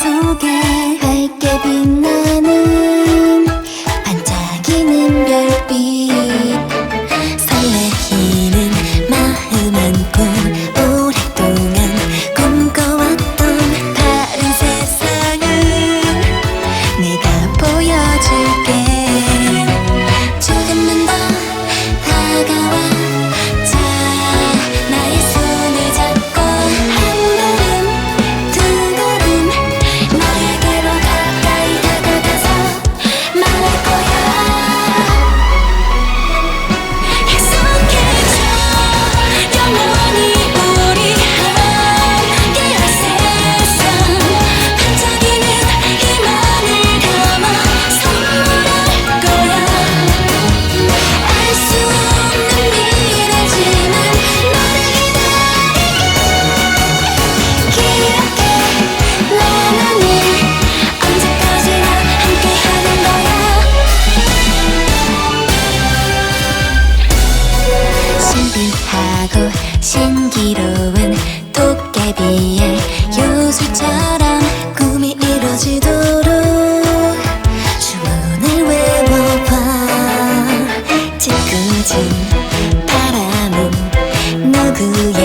속에 밝게 빛나는 반짝이는 별빛. 설레이는 마음 안고 신기로운 도깨비의 요술처럼 꿈이 이루어지도록 주문을 외워봐. 짓궂은 바람은 너구야